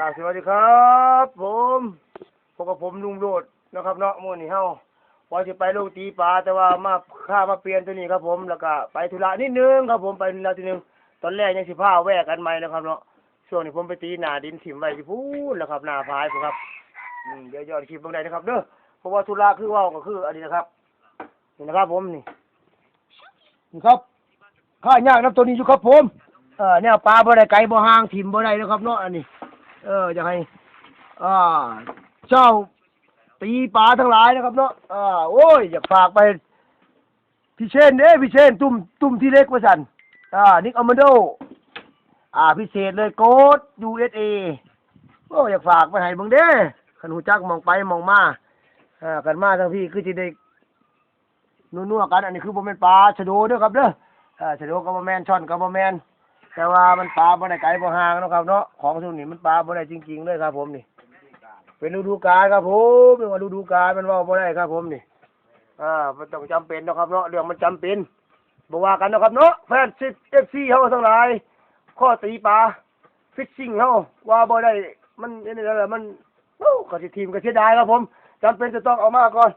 กราบสวัสดีครับ ผมพบกับผมลุงโรดนะครับเนาะมื้อนี้เฮาว่าสิไปลงตีปลาแต่ว่ามาข้ามาเปลี่ยนตัวนี้ครับ ผมแล้วก็ไปธุระนิดนึงครับผมไปธุระทีนึงตอนแรกยังสิพาแวกกันใหมนะครับเนาะช่วงนี้ผมไปตีหนาดินถิ่มไว้ที่พูนแล้วครับหน้าพายผมครับอืมเดี๋ยวยอดคลิปบิ่งได้นะครับเด้อเพราะว่าธุระคือว่าก็คืออันนี้นะครับนี่นะครับ ผมนี่นี่ครับข้ายากน้ำตัวนี้อยู่ครับ ผมเออเนี่ยปลาบ่ได้ไก่บ่ห่างถิ่มบ่ได้นะครับเนาะอันนี้ เออจะให้อ่าเจ้าตีปลาทั้งหลายนะครับเนาะอ่าโอ้ยอยากฝากไปพี่เชนเด้พี่เชนตุ่มตุ่มที่เล็กว่าสันอ่านิกอมโดอ่าพิเศษเลยโกด USA โอ้อยากฝากไปให้เบิ่งเด้ขันหูจักมองไปมองมาอ่ากันมาทั้งพี่คือจะได้นัวๆกัน อันนี้คือบ่แม่นปลาชะโดเด้อครับเด้ออ่าชะโดก็บ่แม่นช่อนก็บ่แม่น แต่ว่ามันปลาบ่ได้ไกลบ่ห่างนะครับเนาะของช่วงนี้มันปลาบ่ได้จริง ๆ เลยครับ ผมนี่ เป็นฤดูกาลครับผมเป็นว่าฤดูกาลมันว่าบ่ได้ครับ ผมนี่อ่ามันต้องจำเป็นนะครับเนาะเรื่องมันจำเป็นบ่ว่ากันนะครับเนาะแฟนซิเอฟซีเฮาทั้งหลายข้อตีปลาฟิชชิ่งเฮาว่าบ่ได้มันนี่แหละมันโอ้ก็ทีมก็เสียดายครับผมจำเป็นจะต้องเอามาก่อน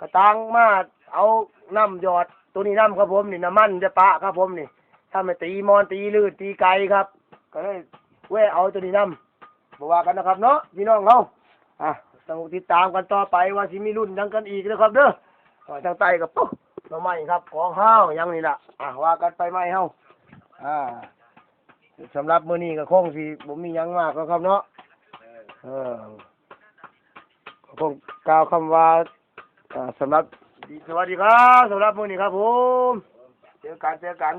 กระตังมาเอาน้ำหยอดตัวนี้น้ำครับผมนี่น้ำมันจะปะครับผมนี่ ถ้าไม่ตีมอนตีลื่นตีไกลครับก็เลยแวะเอาตัวนี้นำบอกว่ากันนะครับ เนาะพี่น้องเขาอะต้องติดตามกันต่อไปว่าสิมีรุ่นยังกันอีกนะครับเด้อทางใต้กับปุ๊บหน่อไม้ครับของห้าวยังนี่ล่ะอะว่ากันไปไหมเฮาอ่าสำหรับมื้อนี้ก็คงสิบ่มียังมากแล้วครับเนาะเออคงกล่าวคำว่าอ่าสำหรับสวัสดีครับสำหรับมื้อนี้ครับผมเจอกันเจอกัน